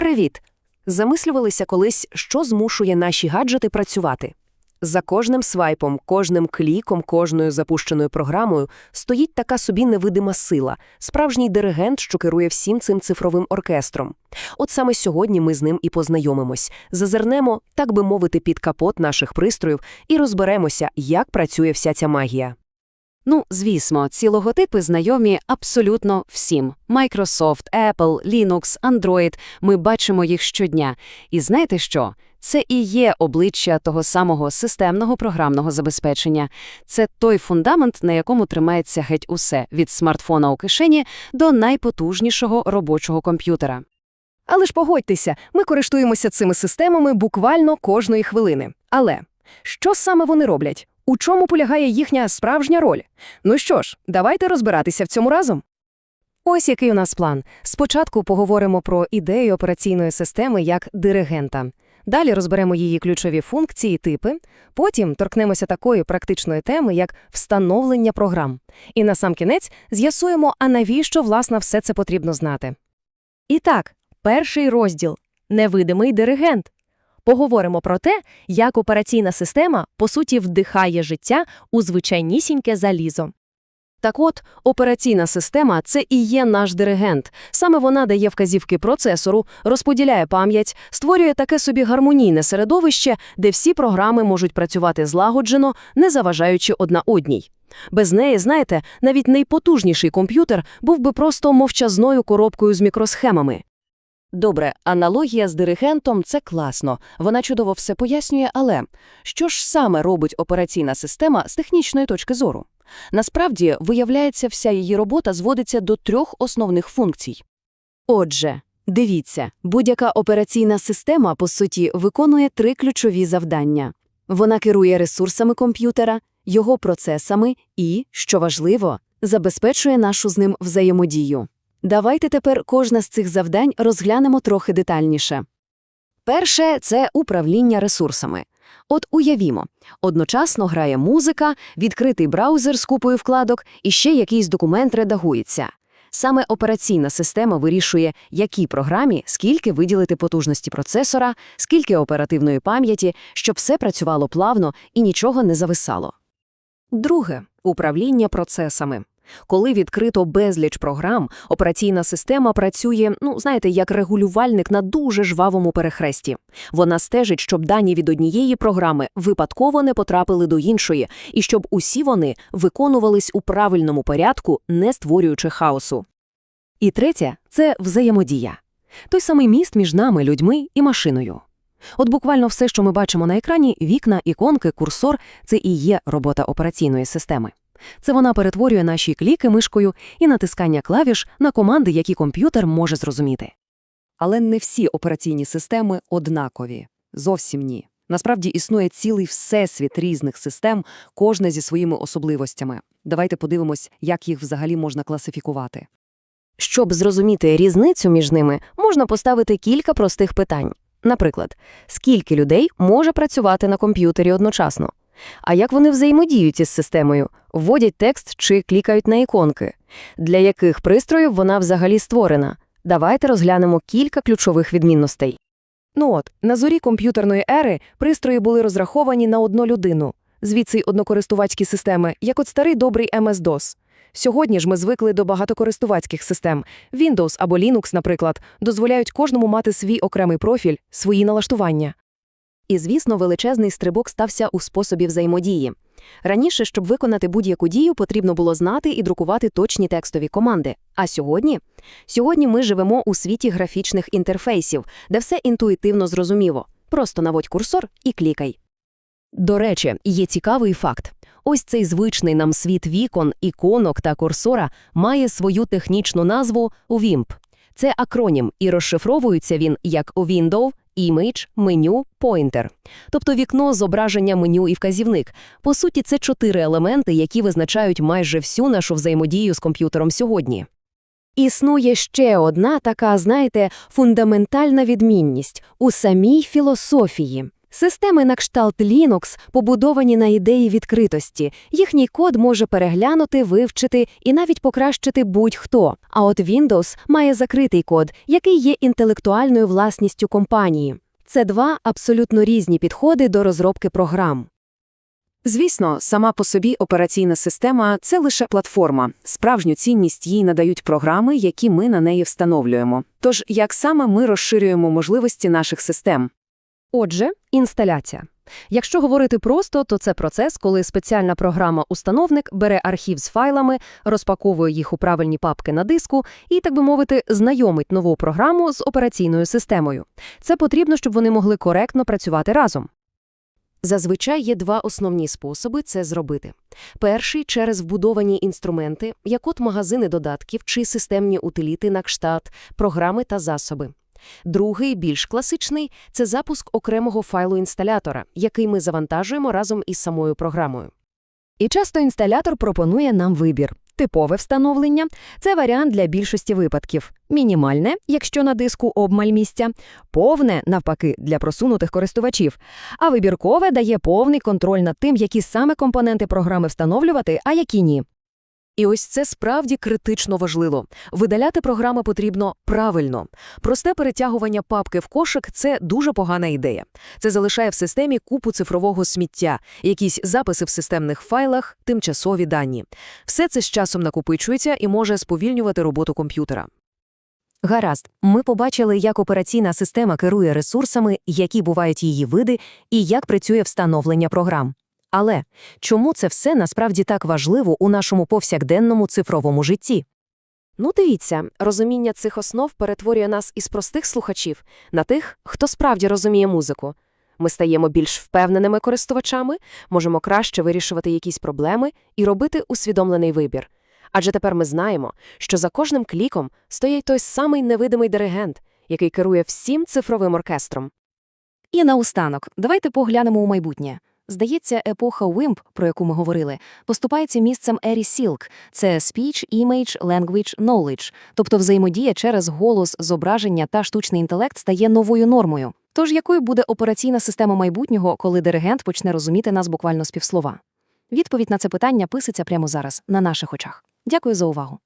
Привіт! Замислювалися колись, що змушує наші гаджети працювати. За кожним свайпом, кожним кліком, кожною запущеною програмою стоїть така собі невидима сила, справжній диригент, що керує всім цим цифровим оркестром. От саме сьогодні ми з ним і познайомимось, зазирнемо, так би мовити, під капот наших пристроїв і розберемося, як працює вся ця магія. Ну, звісно, ці логотипи знайомі абсолютно всім. Microsoft, Apple, Linux, Android – ми бачимо їх щодня. І знаєте що? Це і є обличчя того самого системного програмного забезпечення. Це той фундамент, на якому тримається геть усе – від смартфона у кишені до найпотужнішого робочого комп'ютера. Але ж погодьтеся, ми користуємося цими системами буквально кожної хвилини. Але що саме вони роблять? У чому полягає їхня справжня роль? Ну що ж, давайте розбиратися в цьому разом. Ось який у нас план. Спочатку поговоримо про ідею операційної системи як диригента. Далі розберемо її ключові функції, типи. Потім торкнемося такої практичної теми, як встановлення програм. І на сам кінець з'ясуємо, а навіщо, власне, все це потрібно знати. І так, перший розділ невидимий диригент. Поговоримо про те, як операційна система, по суті, вдихає життя у звичайнісіньке залізо. Так от, операційна система – це і є наш диригент. Саме вона дає вказівки процесору, розподіляє пам'ять, створює таке собі гармонійне середовище, де всі програми можуть працювати злагоджено, не заважаючи одна одній. Без неї, знаєте, навіть найпотужніший комп'ютер був би просто мовчазною коробкою з мікросхемами. Добре, аналогія з диригентом це класно. Вона чудово все пояснює, але що ж саме робить операційна система з технічної точки зору? Насправді, виявляється, вся її робота зводиться до трьох основних функцій. Отже, дивіться, будь-яка операційна система, по суті, виконує три ключові завдання. Вона керує ресурсами комп'ютера, його процесами і, що важливо, забезпечує нашу з ним взаємодію. Давайте тепер кожне з цих завдань розглянемо трохи детальніше. Перше це управління ресурсами. От уявімо, одночасно грає музика, відкритий браузер з купою вкладок і ще якийсь документ редагується. Саме операційна система вирішує, якій програмі скільки виділити потужності процесора, скільки оперативної пам'яті, щоб все працювало плавно і нічого не зависало. Друге управління процесами. Коли відкрито безліч програм, операційна система працює, ну знаєте, як регулювальник на дуже жвавому перехресті. Вона стежить, щоб дані від однієї програми випадково не потрапили до іншої, і щоб усі вони виконувались у правильному порядку, не створюючи хаосу. І третє це взаємодія. Той самий міст між нами, людьми і машиною. От буквально все, що ми бачимо на екрані, вікна, іконки, курсор це і є робота операційної системи. Це вона перетворює наші кліки мишкою і натискання клавіш на команди, які комп'ютер може зрозуміти. Але не всі операційні системи однакові. Зовсім ні. Насправді існує цілий всесвіт різних систем, кожна зі своїми особливостями. Давайте подивимось, як їх взагалі можна класифікувати. Щоб зрозуміти різницю між ними, можна поставити кілька простих питань. Наприклад, скільки людей може працювати на комп'ютері одночасно? А як вони взаємодіють із системою, вводять текст чи клікають на іконки? Для яких пристроїв вона взагалі створена? Давайте розглянемо кілька ключових відмінностей. Ну от, на зорі комп'ютерної ери пристрої були розраховані на одну людину, звідси й однокористувацькі системи, як от старий добрий MS-DOS. Сьогодні ж ми звикли до багатокористувацьких систем. Windows або Linux, наприклад, дозволяють кожному мати свій окремий профіль, свої налаштування. І, звісно, величезний стрибок стався у способі взаємодії. Раніше, щоб виконати будь-яку дію, потрібно було знати і друкувати точні текстові команди. А сьогодні? Сьогодні ми живемо у світі графічних інтерфейсів, де все інтуїтивно зрозуміло. Просто наводь курсор і клікай. До речі, є цікавий факт. Ось цей звичний нам світ вікон, іконок та курсора має свою технічну назву WIMP. Це акронім, і розшифровується він як Window, Image, меню, Pointer. Тобто вікно, зображення меню і вказівник. По суті, це чотири елементи, які визначають майже всю нашу взаємодію з комп'ютером сьогодні. Існує ще одна така, знаєте, фундаментальна відмінність у самій філософії. Системи на кшталт Linux побудовані на ідеї відкритості. Їхній код може переглянути, вивчити і навіть покращити будь-хто. А от Windows має закритий код, який є інтелектуальною власністю компанії. Це два абсолютно різні підходи до розробки програм. Звісно, сама по собі операційна система – це лише платформа. Справжню цінність їй надають програми, які ми на неї встановлюємо. Тож, як саме ми розширюємо можливості наших систем? Отже, інсталяція. Якщо говорити просто, то це процес, коли спеціальна програма-установник бере архів з файлами, розпаковує їх у правильні папки на диску і, так би мовити, знайомить нову програму з операційною системою. Це потрібно, щоб вони могли коректно працювати разом. Зазвичай є два основні способи це зробити. Перший – через вбудовані інструменти, як от магазини додатків чи системні утиліти на кштат, програми та засоби. Другий, більш класичний – це запуск окремого файлу інсталятора, який ми завантажуємо разом із самою програмою. І часто інсталятор пропонує нам вибір. Типове встановлення – це варіант для більшості випадків. Мінімальне, якщо на диску обмаль місця. Повне, навпаки, для просунутих користувачів. А вибіркове дає повний контроль над тим, які саме компоненти програми встановлювати, а які ні. І ось це справді критично важливо. Видаляти програми потрібно правильно. Просте перетягування папки в кошик – це дуже погана ідея. Це залишає в системі купу цифрового сміття, якісь записи в системних файлах, тимчасові дані. Все це з часом накопичується і може сповільнювати роботу комп'ютера. Гаразд, ми побачили, як операційна система керує ресурсами, які бувають її види, і як працює встановлення програм. Але чому це все насправді так важливо у нашому повсякденному цифровому житті? Ну, дивіться, розуміння цих основ перетворює нас із простих слухачів на тих, хто справді розуміє музику. Ми стаємо більш впевненими користувачами, можемо краще вирішувати якісь проблеми і робити усвідомлений вибір. Адже тепер ми знаємо, що за кожним кліком стоїть той самий невидимий диригент, який керує всім цифровим оркестром. І наостанок, давайте поглянемо у майбутнє. Здається, епоха WIMP, про яку ми говорили, поступається місцем ері Silk – це Speech, Image, Language, Knowledge, тобто взаємодія через голос, зображення та штучний інтелект стає новою нормою. Тож якою буде операційна система майбутнього, коли диригент почне розуміти нас буквально з півслова? Відповідь на це питання писиться прямо зараз, на наших очах. Дякую за увагу.